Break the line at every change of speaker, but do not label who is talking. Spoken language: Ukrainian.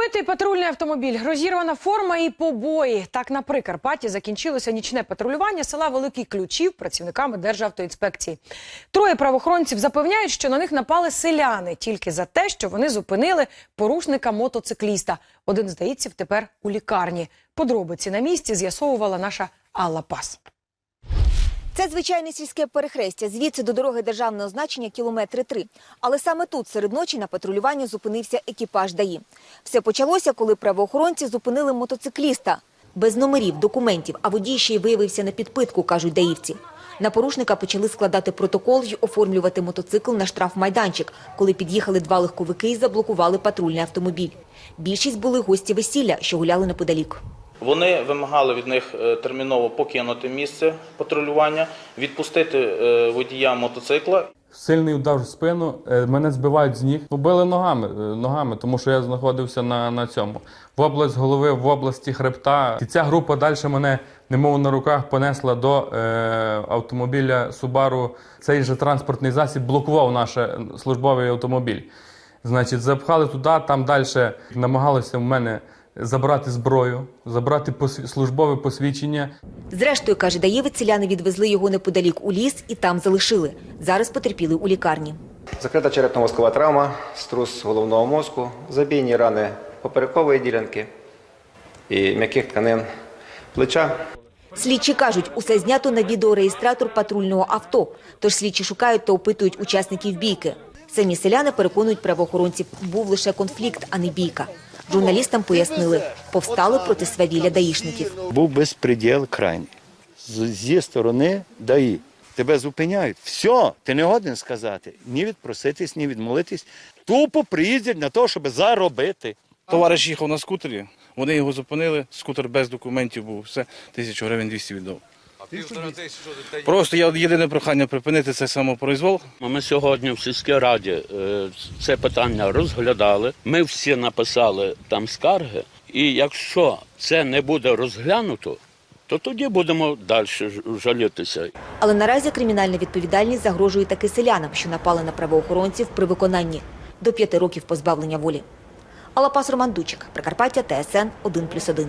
Побитий патрульний автомобіль, розірвана форма і побої. Так на Прикарпатті закінчилося нічне патрулювання села Великий Ключів працівниками Державтоінспекції. Троє правоохоронців запевняють, що на них напали селяни тільки за те, що вони зупинили порушника мотоцикліста. Один з даїців тепер у лікарні. Подробиці на місці з'ясовувала наша Алла Пас.
Це звичайне сільське перехрестя. Звідси до дороги державного значення кілометри три. Але саме тут серед ночі на патрулюванні зупинився екіпаж ДАІ. Все почалося, коли правоохоронці зупинили мотоцикліста. Без номерів, документів, а водій ще й виявився на підпитку, кажуть даївці. На порушника почали складати протокол й оформлювати мотоцикл на штрафмайданчик, коли під'їхали два легковики і заблокували патрульний автомобіль. Більшість були гості весілля, що гуляли неподалік.
Вони вимагали від них е, терміново покинути місце патрулювання, відпустити е, водія мотоцикла.
Сильний удар в спину, е, мене збивають з ніг. Побили ногами, ногами, тому що я знаходився на, на цьому. В область голови, в області хребта. І ця група далі мене, немов на руках, понесла до е, автомобіля Subaru. Цей же транспортний засіб блокував наш службовий автомобіль. Значить, запхали туди, там далі намагалися в мене забрати зброю, забрати службове посвідчення.
Зрештою, каже Даєвець, селяни відвезли його неподалік у ліс і там залишили. Зараз потерпіли у лікарні.
Закрита черепно-мозкова травма, струс головного мозку, забійні рани поперекової ділянки і м'яких тканин плеча.
Слідчі кажуть, усе знято на відеореєстратор патрульного авто. Тож слідчі шукають та опитують учасників бійки. Самі селяни переконують правоохоронців, був лише конфлікт, а не бійка. Журналістам пояснили, повстали проти свавілля даїшників.
був безпреділ крайній. Зі сторони ДАІ. Тебе зупиняють. Все, ти не годен сказати. Ні відпроситись, ні відмолитись. Тупо приїздять на те, щоб заробити.
Товариш їхав на скутері, вони його зупинили, скутер без документів був, все, тисячу гривень 200 віддав. Просто я єдине прохання припинити цей самопроизвол.
Ми сьогодні в сільській раді е, це питання розглядали. Ми всі написали там скарги, і якщо це не буде розглянуто, то тоді будемо далі жалітися.
Але наразі кримінальна відповідальність загрожує таки селянам, що напали на правоохоронців при виконанні до п'яти років позбавлення волі. Алапас Роман Дучик, Прикарпаття, ТСН 1+,1.